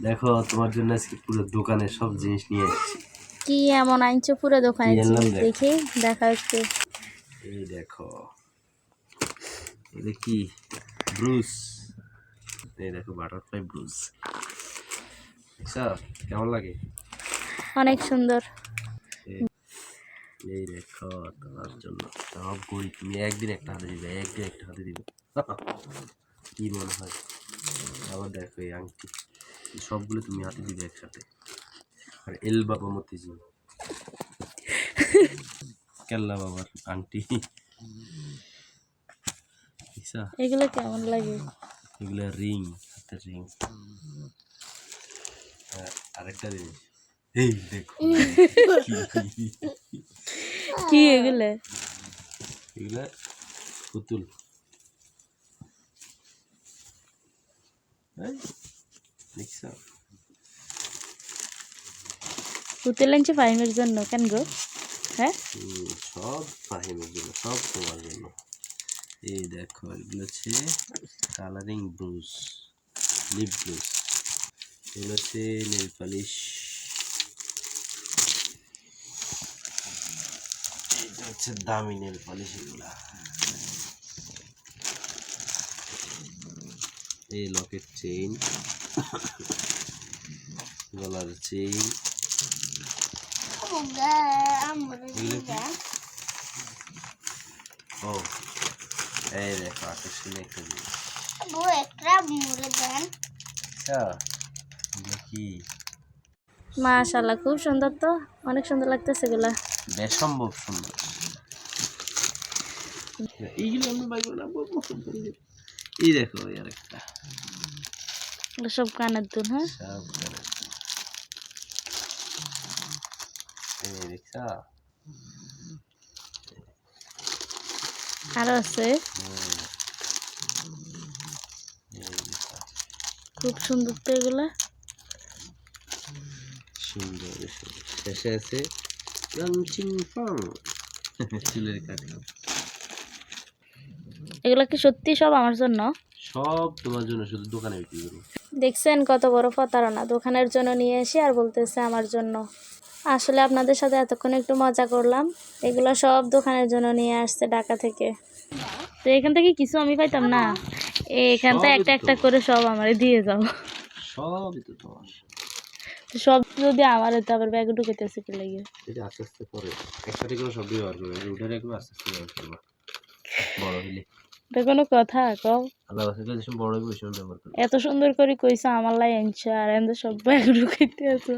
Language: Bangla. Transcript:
দেখো তোমার জন্য আজকে পুরো দোকানে সব জিনিস নিয়ে এসেছি। কি এমন আনছো পুরো দোকানে দেখ। দেখি একটু এই দেখো। এটা কি? ব্রুস এই দেখো বাটারফ্লাই ব্রুস কেমন লাগে? অনেক সুন্দর। এই- দেখো তোমার জন্য সব গড়ি তুমি একদিন একটা হাতে দিবে একদিন একটা হাতে দিবে। কি মনে হয়? আবার দেখো এই আংটি। সবগুলো তুমি হাতে দিবে একসাথে। আর এল বাবা মতিজি কেল্লা বাবার আন্টি। এগুলো কেমন লাগে? এগুলো রিং হাতের রিং। আরেকটা জিনিস। এই দেখো। কি এগুলো? এগুলা পুতুল। দেখছ পুতুল আনছে ফাইমের জন্য কেন গো? হ্যাঁ? সব ফাহিমের জন্য সব তোমার জন্য। এই দেখো এগুলো হচ্ছে কালারিং ব্রুশ লিপ ব্রুশ এগুলো হচ্ছে নেল পালিশ এটা হচ্ছে দামি নেল পালিশ এগুলা। এই লকেট চেইন গলার চেইন ও এই দেখো আকর্ষণীয় একটা জিনিস। আচ্ছা কি মাশাল্লাহ খুব সুন্দর তো। অনেক সুন্দর লাগতেছে এগুলা। বেসম্ভব সুন্দর। এইগুলো আমি বাইক না এই দেখো এই আরেকটা। সব কানের দুল হ্যাঁ? সব দেখছা? আরও আছে। খুব সুন্দর তো এগুলা। সুন্দর। শেষে আছে চুলের কাটি এগুলা কি সত্যি সব আমার জন্য? সব তোমার জন্য শুধু দোকানে বিক্রি করি দেখছেন কত বড় প্রতারণা। দোকানের জন্য নিয়ে এসে আর বলতেছে আমার জন্য। আসলে আপনাদের সাথে এতক্ষণ একটু মজা করলাম। এগুলো সব দোকানের জন্য নিয়ে আসছে ঢাকা থেকে। তো এখান থেকে কিছু আমি পাইতাম না। এখান থেকে একটা একটা করে সব আমারে দিয়ে যাও। সবই তো তোমার। সব যদি আমার হতো আবার ব্যাগে ঢুকেতেছে কি লাগে এটা আস্তে আস্তে পরে। একসাথে করে সব ব্যবহার করবে। ওটা একটু আস্তে আস্তে ব্যবহার করবা। বড় হইলে। এটা কোনো কথা কও। এত সুন্দর করে কইছো আমার লাই আনছো আর এমন সব ব্যাগে ঢুকাইতে আছো।